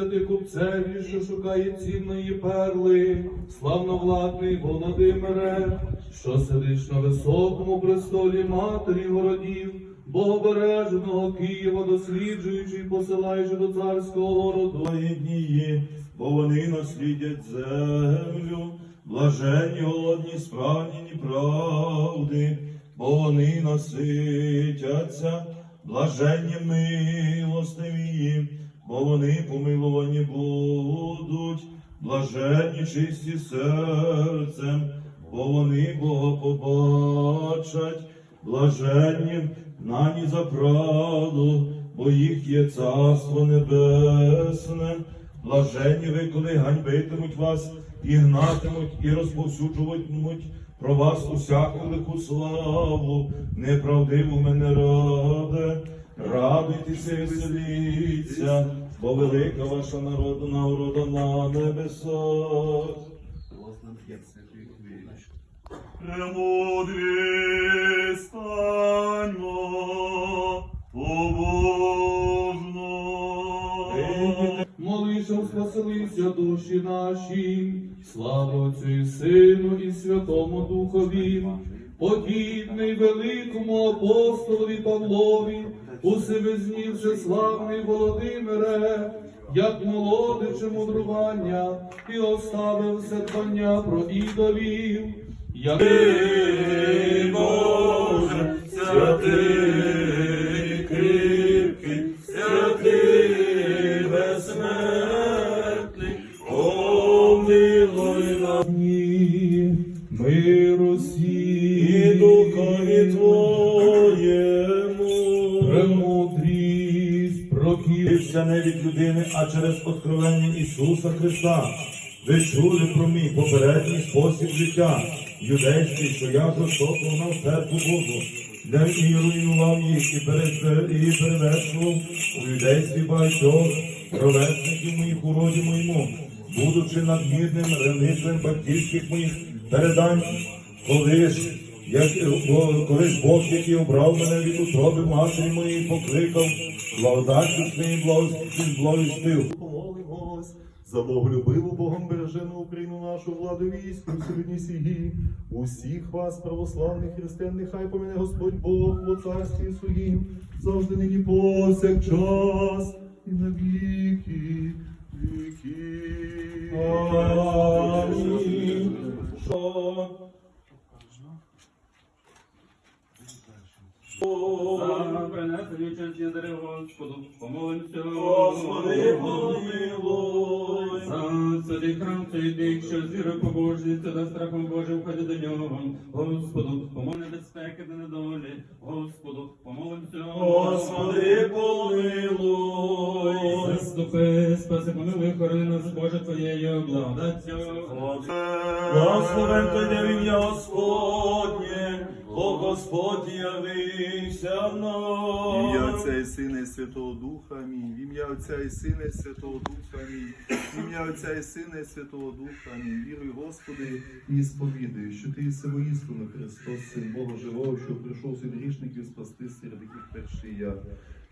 ти купцеві, що шукає цінної перли, славновладний Володимире, що сидиш на високому престолі матері городів, Богобережного Києва, досліджуючи і посилаючи до царського городу. дні, бо вони наслідять землю, блаженні голодні, справні правди, бо вони наситяться, блаженні милостиві, бо вони помилувані будуть, блаженні чисті серцем, бо вони Бога побачать, блаженні нані за правду, бо їх є царство небесне. Блаженні ви, коли ганьбитимуть вас, і гнатимуть, і розповсюджуватимуть про вас усяку лиху славу, неправдиву мене раде, радуйтеся і веселіться, бо велика ваша народна народа на небесах. Премудрі станьмо, побожно. Молися, спаселися душі наші, слава Отцю і Сину і Святому Духові, подібний великому апостолові Павлові, усевизні всеславний Володимире, як молодиче мудрування, і оставив все дбання про ідолів, як Ти, Боже, святий, кріпкий, святий, безсмертний, помилуй нас. Ні, Не від людини, а через откровення Ісуса Христа. Ви чули про мій попередній спосіб життя, юдейський, що я жорстоко гнав церкву Божу, де і руйнував їх, і, перевершував у юдействі багатьох ровесників моїх у роді моєму, будучи надмірним ревнителем батьківських моїх передань, коли ж як, бо- коли ж Бог, який обрав мене від утроби матері моєї, покликав, благодаттю своїм благос- благовістив. Помолимось за Боголюбиву Богом бережену Україну нашу владу війську сьогодні сії. Усіх вас, православних християн, нехай помине Господь Бог у царстві своїм, завжди нині повсякчас і на віки віків. Амінь. Принесені чесні дари Господу, помолимся. Господи, помилуй. За святий храм, цей дик, що вірою побожністю та страхом Божим входить до нього. Господу, помоли безпеки та недолі. Господу, помолимся. Господи, помилуй. Заступи, спаси, помилуй, хорони нас, Боже, Твоєю благодаттю. Благословен де в ім'я Господнє, бо Господь явився В нам. ім'я Отця і Сина і Святого Духа, амінь. В ім'я Отця і Сина і Святого Духа, амінь. В ім'я Отця і Сина і Святого Духа, амінь. Віруй, Господи, і сповідаю, що Ти єси воістину Христос, Син Бога живого, що прийшов світ грішників спасти серед яких перший я.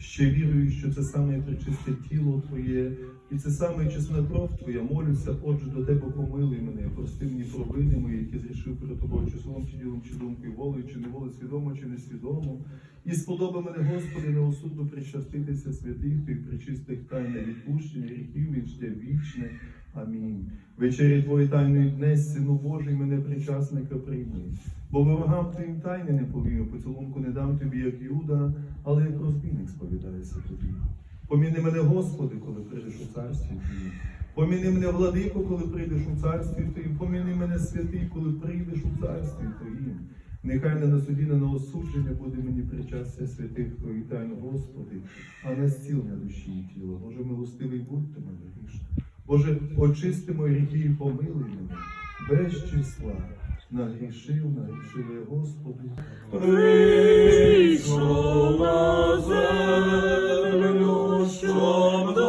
Ще вірую, що це саме причисте тіло Твоє, і це саме чесна кров Твоя. Молюся, отже, до Тебе помилуй мене, прости мені провини мої, які зрішив перед тобою, чи словом, чи ділом, чи думкою, волею, чи неволею, свідомо, чи несвідомо. І сподоба мене, Господи, неосудно причаститися святих Твоїх причистих тайн на відпущення гріхів вічне вічне. Амінь. Вечері Твої тайної днес, Сину Божий, мене причасника прийми. Бо ворогам Твоїм тайни не повію, поцілунку не дам тобі, як Юда, але як розбійник сповідаюся тобі. Поміни мене, Господи, коли прийдеш у царстві Твоїм. Поміни мене, владико, коли прийдеш у царстві Твоїм. Поміни мене, святий, коли прийдеш у царстві Твоїм. Нехай не на суді, не на осудження буде мені причастя святих Твоїх тайн, Господи, а на зцілення душі і тіла. Боже, милостивий будь ти мене грішна. Боже, очисти мої гріхи і помилуй мене. Без числа нагрішив, нагрішили, Господи. Прийшов на землю, щоб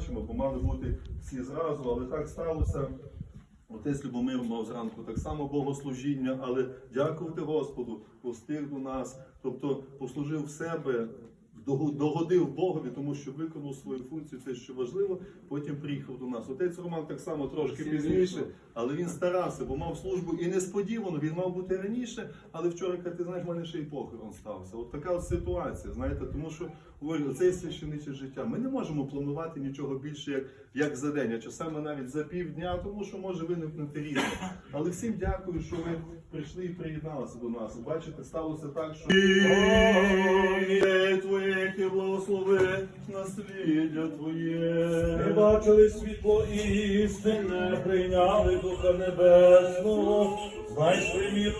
бачимо, бо мали бути всі зразу, але так сталося. Отець Любомир мав зранку так само богослужіння, але дякувати Господу, постиг до нас, тобто послужив в себе, догодив Богові, тому що виконав свою функцію, це що важливо. Потім приїхав до нас. Отець Роман так само трошки пізніше, але він старався, бо мав службу і несподівано він мав бути раніше. Але вчора, як ти знаєш, в мене ще й похорон стався. От така от ситуація, знаєте, тому що говорю, це священиче життя. Ми не можемо планувати нічого більше, як, як за день, а часами навіть за півдня, тому що може виникнути різне. Але всім дякую, що ви прийшли і приєдналися до нас. Бачите, сталося так, що Ми Твоє. бачили світло істинне, прийняли Духа Небесного, знайшли міру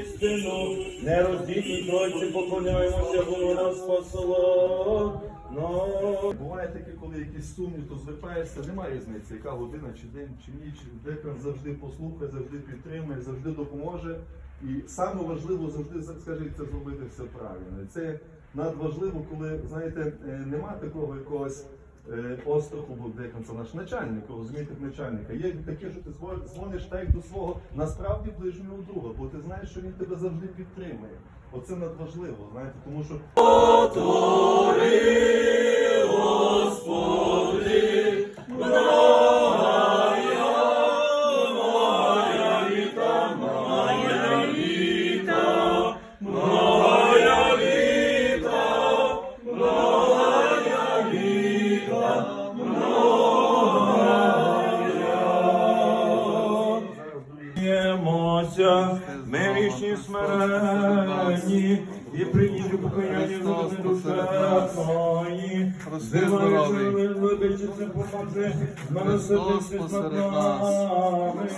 істину, нероздільній Тройці поклоняємося, бо вона спасла. нас. Буває таке, коли якісь сумні, то звертаєшся, немає різниці, яка година, чи день, чи ніч. Декан завжди послухає, завжди підтримує, завжди допоможе. І саме важливо завжди скажіть, це зробити все правильно. Це надважливо, коли знаєте, е, нема такого якогось. е, Остраху, бо де це наш начальник, розумієте, начальника. Є таке, що ти дзвон- дзвониш так до свого насправді ближнього друга, бо ти знаєш, що він тебе завжди підтримує. Оце надважливо, знаєте, тому що Сміємося, ми вічні смиренні, і прийняли покаяння за душевної. здоровий. Вибачиться, поможе, посеред нас.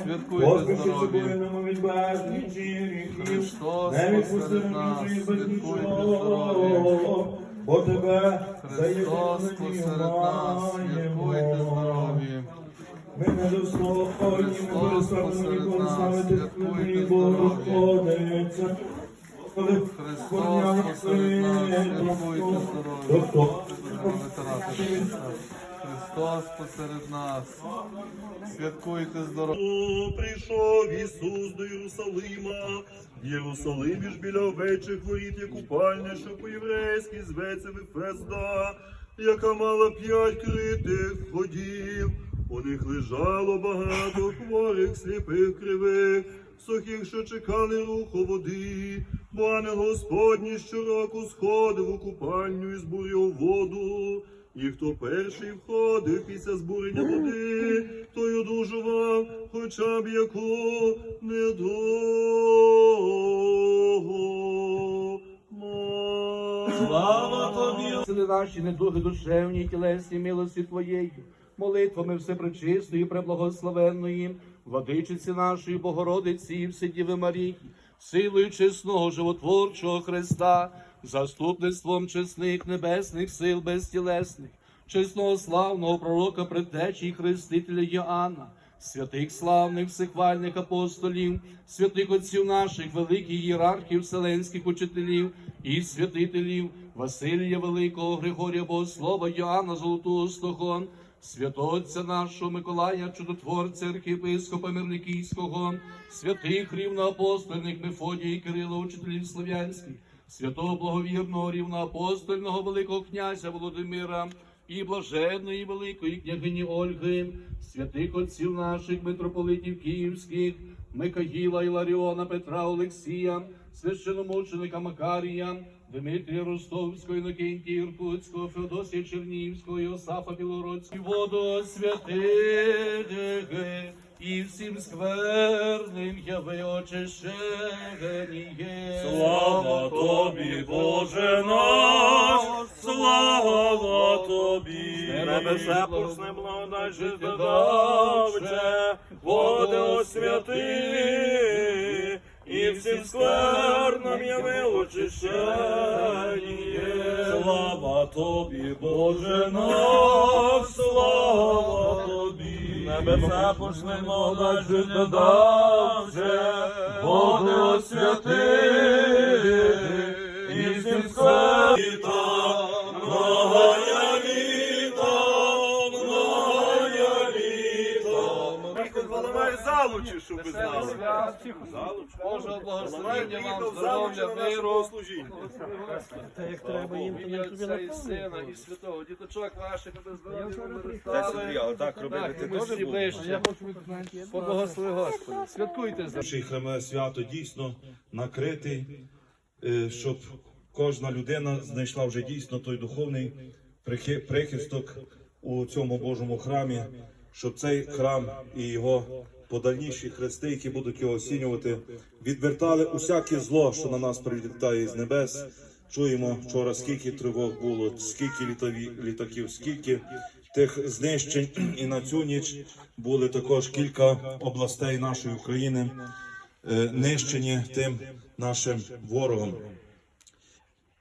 Святкуйте Поспіши собою від безлічі гріхів. Не відпусти нас. нас, без нічого. Бо тебе Христос посеред нас, святкуйте здорові. Ми ми посеред ніколи нас, ставити святкуйте тобі, здорові. Богородиця. Христос посеред нас, святкуйте здорові. Тобто, Христос посеред нас. Святкуйте здорові. Прийшов Ісус до Єрусалима, в Єрусалимі ж біля овечих воріт є купальня, що по-єврейськи зветься Вифезда, яка мала п'ять критих ходів. У них лежало багато хворих, сліпих, кривих, сухих, що чекали руху води. Бо ангел Господній щороку сходив у купальню і збурював воду. І хто перший входив після збурення води, той одужував хоча б яку недовго. Слава тобі! Сили наші недуги душевні, тілесні милості Твоєї, молитвами всепречистої, преблагословенної, владичиці нашої Богородиці і Вседіви Марії, силою чесного животворчого Христа, заступництвом чесних небесних сил безтілесних, чесного славного пророка предтечі і хрестителя Йоанна, святих славних всехвальних апостолів, святих отців наших, великих ієрархів, вселенських учителів і святителів Василія Великого, Григорія Богослова, Йоанна Золотоустого, святого отця нашого Миколая, чудотворця архієпископа Мирникійського, святих рівноапостольних Мефодія і Кирила, учителів слов'янських, святого благовірного рівноапостольного Великого князя Володимира і блаженної великої княгині Ольги, святих отців наших митрополитів київських, Микаїла Іларіона, Петра Олексія, священомученика Макарія, Дмитрія Ростовського, Інокентія Іркутського, Феодосія Чернігівського, Йосафа Білородського, воду святих і всім скверним яви очищені. Слава тобі, Боже наш, слава тобі. Небеса пусне благодать життєдавче, води освяти, всім скверном явил очищення. Слава тобі, Боже наш, слава тобі. Небеса пошлемо, дальше давше, води освяти, і всім сквернам залу, чи що ви знали? Божого благословення вам, здоров'я, миру. як треба їм, то не тобі Отця і Сина, і Святого. Діточок ваших, аби здоров'я так робити ти теж ближче. Поблагослови Господи. Святкуйте за Наше хреме свято дійсно накритий, е, щоб кожна людина знайшла вже дійсно той духовний прихи- прихисток у цьому Божому храмі, щоб цей храм і його подальніші хрести, які будуть його осінювати, відвертали усяке зло, що на нас прилітає з небес. Чуємо вчора, скільки тривог було, скільки літові, літаків, скільки тих знищень. І на цю ніч були також кілька областей нашої України е, нищені тим нашим ворогом.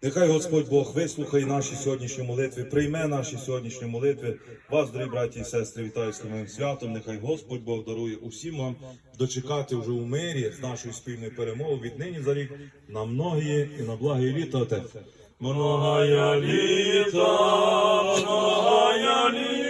Нехай Господь Бог вислухає наші сьогоднішні молитви, прийме наші сьогоднішні молитви. Вас, дорогі браті і сестри, вітаю з новим святом. Нехай Господь Бог дарує усім вам дочекати вже у мирі з нашої спільної перемоги віднині за рік на многії і на благі літа. Отець. Многая літа, многая літа.